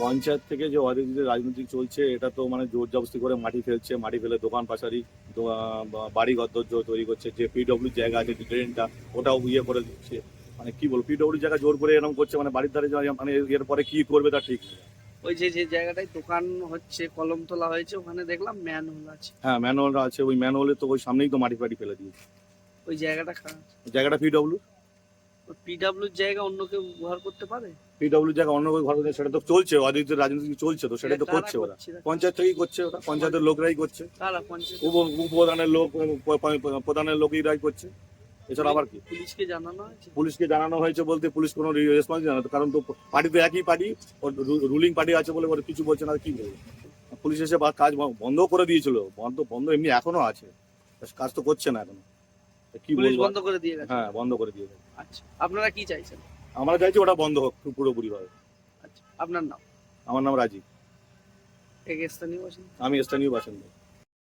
পঞ্চায়েত থেকে যে অরাজনীতি রাজনীতি চলছে এটা তো মানে জোর জবস্তি করে মাটি ফেলছে মাটি ফেলে দোকান পাশারি বাড়ি দর তৈরি করছে যে পিডব্লিউ জায়গা আছে ড্রেনটা ওটাও ইয়ে করে দিচ্ছে। মানে কি বলব পিডব্লিউ জায়গা জোর করে এরকম করছে মানে বাড়ির ধারে মানে এর পরে কি করবে তা ঠিক ওই যে যে জায়গাটায় দোকান হচ্ছে কলম তোলা হয়েছে ওখানে দেখলাম ম্যানহোল আছে। হ্যাঁ ম্যানুয়ালটা আছে ওই ম্যানুয়ালে তো ওই সামনেই তো মাটি ফাটি ফেলে দিয়েছে। ওই জায়গাটা জায়গাটা পিডব্লিউ পিডাব্লিউর জায়গা অন্য কেউ ব্যবহার করতে পারে? পিডব্লিউ জায়গা অন্য কেউ ঘর করে সেটা তো চলছে অরাজনীতি রাজনীতি চলছে তো সেটা তো করছে ওরা। পঞ্চায়েত থেকেই করছে ওটা পঞ্চায়েতের লোকরাই করছে। উপ উপপ্রধানের লোক প্রধানের লোকই করছে। এছাড়া আবার কি? পুলিশকে জানানো হয়েছে? পুলিশকে জানানো হয়েছে বলতে পুলিশ কোনো রেসপন্স জানাতো কারণ তো পার্টি তো একই পার্টি রুলিং পার্টি আছে বলে ওরা কিছু বলছে না কি বলবে? পুলিশ এসে কাজ বন্ধ করে দিয়েছিল বন্ধ বন্ধ এমনি এখনও আছে। কাজ তো করছে না এখনও। কি পুলিশ বন্ধ করে দিয়ে গেছে? হ্যাঁ বন্ধ করে দিয়ে গেছে। আচ্ছা আপনারা কি চাইছেন? আমরা চাইছি ওটা বন্ধ হোক পুরোপুরি ভাবে আচ্ছা আপনার নাম? আমার নাম রাজীব। আমি স্থানীয় বাসিন্দা।